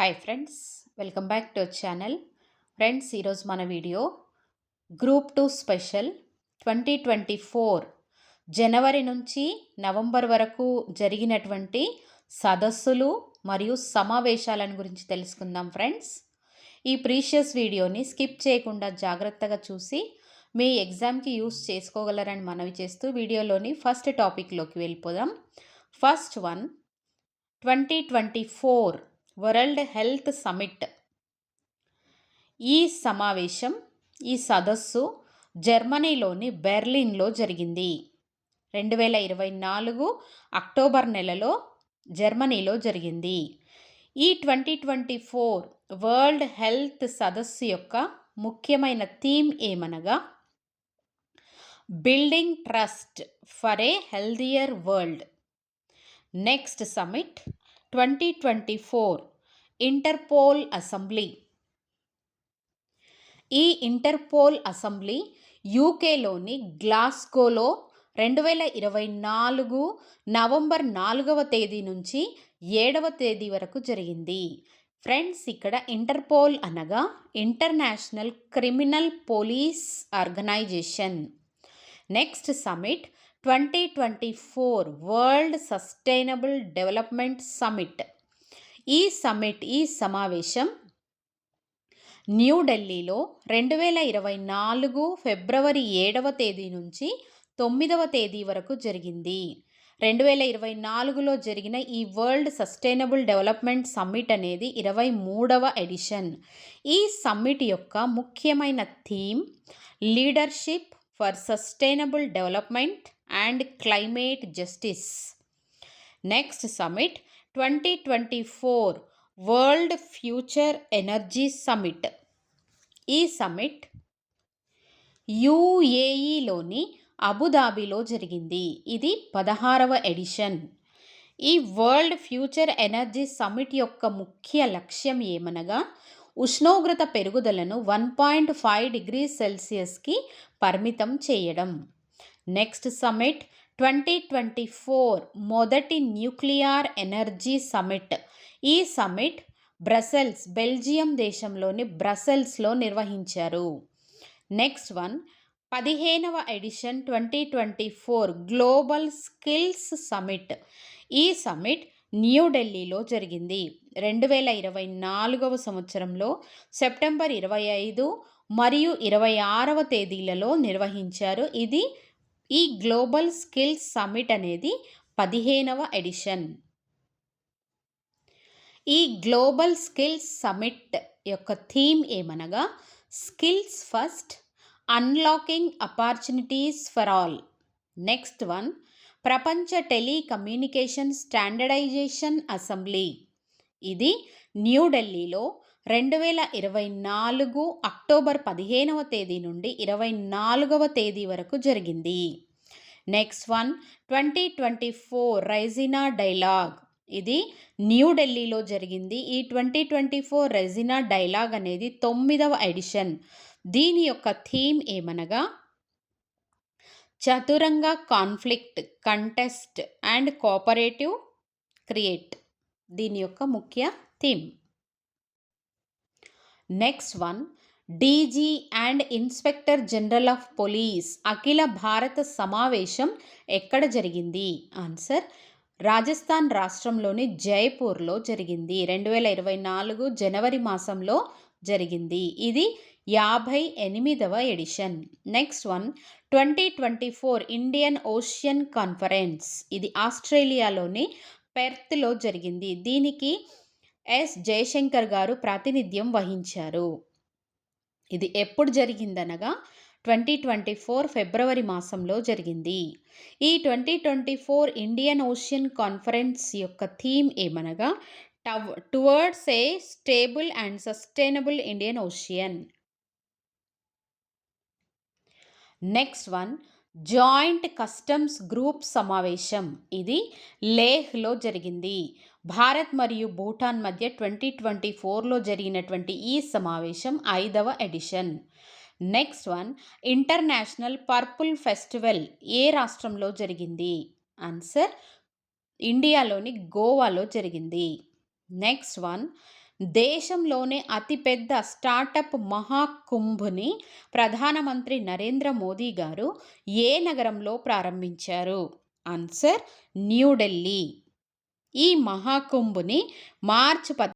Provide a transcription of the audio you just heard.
Hi friends welcome back to channel friends ఈరోజు మన video group two special twenty twenty four జనవరి నుంచి November వరకు జరిగినటువంటి సదస్సులు మరియు సమావేశాలను గురించి తెలుసుకుందాం ఫ్రెండ్స్ ఈ ప్రీషియస్ వీడియోని స్కిప్ చేయకుండా జాగ్రత్తగా చూసి మీ ఎగ్జామ్కి యూస్ చేసుకోగలరని మనవి చేస్తూ వీడియోలోని ఫస్ట్ టాపిక్లోకి వెళ్ళిపోదాం. First one twenty twenty four world health summit ఈ సమావేశం ఈ సదస్సు జర్మనీలోని బెర్లిన్లో జరిగింది. రెండు వేల ఇరవై నాలుగు అక్టోబర్ నెలలో జర్మనీలో జరిగింది. ఈ twenty twenty four world health సదస్సు యొక్క ముఖ్యమైన థీమ్ ఏమనగా building trust for a healthier world. Next summit twenty twenty four Interpol assembly. ఈ ఇంటర్పోల్ అసెంబ్లీ యూకేలోని గ్లాస్గోలో రెండు వేల ఇరవై నాలుగు నవంబర్ నాలుగవ తేదీ నుంచి ఏడవ తేదీ వరకు జరిగింది. ఫ్రెండ్స్ ఇక్కడ ఇంటర్పోల్ అనగా international criminal police organization. Next summit twenty twenty four world sustainable development summit ఈ సమిట్ ఈ సమావేశం న్యూఢిల్లీలో రెండు వేల ఇరవై నాలుగు ఫిబ్రవరి ఏడవ తేదీ నుంచి తొమ్మిదవ తేదీ వరకు జరిగింది. రెండు వేల ఇరవై నాలుగులో జరిగిన ఈ వరల్డ్ సస్టైనబుల్ డెవలప్మెంట్ సమ్మిట్ అనేది ఇరవై మూడవ ఎడిషన్. ఈ సమ్మిట్ యొక్క ముఖ్యమైన theme leadership for sustainable development and climate justice. Next summit twenty twenty four world future energy summit ఈ సమిట్ యుఏఈలోని అబుదాబిలో జరిగింది. ఇది పదహారవ ఎడిషన్. ఈ వరల్డ్ ఫ్యూచర్ ఎనర్జీ సమిట్ యొక్క ముఖ్య లక్ష్యం ఏమనగా ఉష్ణోగ్రత పెరుగుదలను వన్ పాయింట్ ఫైవ్ డిగ్రీ సెల్సియస్కి పరిమితం చేయడం. Next summit twenty twenty four మొదటి న్యూక్లియర్ ఎనర్జీ సమిట్ ఈ సమిట్ బ్రసెల్స్ బెల్జియం దేశంలోని బ్రసెల్స్లో నిర్వహించారు. నెక్స్ట్ వన్ పదిహేనవ edition twenty twenty four global skills summit ఈ సమిట్ న్యూఢిల్లీలో జరిగింది. రెండు వేల ఇరవై నాలుగవ సంవత్సరంలో సెప్టెంబర్ ఇరవై ఐదు మరియు ఇరవై ఆరవ తేదీలలో నిర్వహించారు. ఇది ఈ గ్లోబల్ స్కిల్స్ సమిట్ అనేది పదిహేనవ ఎడిషన్. ఈ గ్లోబల్ స్కిల్స్ సమ్మిట్ యొక్క థీమ్ ఏమనగా skills first unlocking opportunities for all. Next one ప్రపంచ టెలికమ్యూనికేషన్ స్టాండర్డైజేషన్ అసెంబ్లీ. ఇది న్యూఢిల్లీలో రెండు వేల ఇరవై నాలుగు అక్టోబర్ పదిహేనవ తేదీ నుండి ఇరవై నాలుగవ తేదీ వరకు జరిగింది. Next one twenty twenty four Raisina dialogue ఇది న్యూఢిల్లీలో జరిగింది. ఈ twenty twenty four Raisina dialogue అనేది తొమ్మిదవ ఎడిషన్ దీని యొక్క థీమ్ ఏమనగా Chaturanga conflict contest and cooperative create దీని యొక్క ముఖ్య theme next one DG and inspector general of police అఖిల భారత సమావేశం ఎక్కడ జరిగింది? ఆన్సర్ రాజస్థాన్ రాష్ట్రంలోని జైపూర్లో జరిగింది. రెండు వేల ఇరవై నాలుగు జనవరి మాసంలో జరిగింది. ఇది యాభై ఎనిమిదవ edition. Next one twenty twenty four Indian Ocean conference ఇది ఆస్ట్రేలియాలోని పెర్త్లో జరిగింది. దీనికి ఎస్. జయశంకర్ గారు ప్రాతినిధ్యం వహించారు. ఇది ఎప్పుడు జరిగిందనగా ట్వంటీ ట్వంటీ ఫోర్ ఫిబ్రవరి మాసంలో జరిగింది. ఈ twenty twenty four Indian Ocean conference యొక్క థీమ్ ఏమనగా to towards a stable and sustainable Indian Ocean next one joint customs group సమావేశం. ఇది లేహ్లో జరిగింది. భారత్ మరియు భూటాన్ మధ్య ట్వంటీ ట్వంటీ ఫోర్లో జరిగినటువంటి ఈ సమావేశం ఐదవ edition. Next one international purple festival ఏ రాష్ట్రంలో జరిగింది? ఆన్సర్ ఇండియాలోని గోవాలో జరిగింది. నెక్స్ట్ వన్ దేశంలోనే అతిపెద్ద స్టార్టప్ మహాకుంభ్ని ప్రధానమంత్రి నరేంద్ర మోదీ గారు ఏ నగరంలో ప్రారంభించారు? ఆన్సర్ న్యూఢిల్లీ ఈ మహాకుంభ్ని మార్చ్ పద్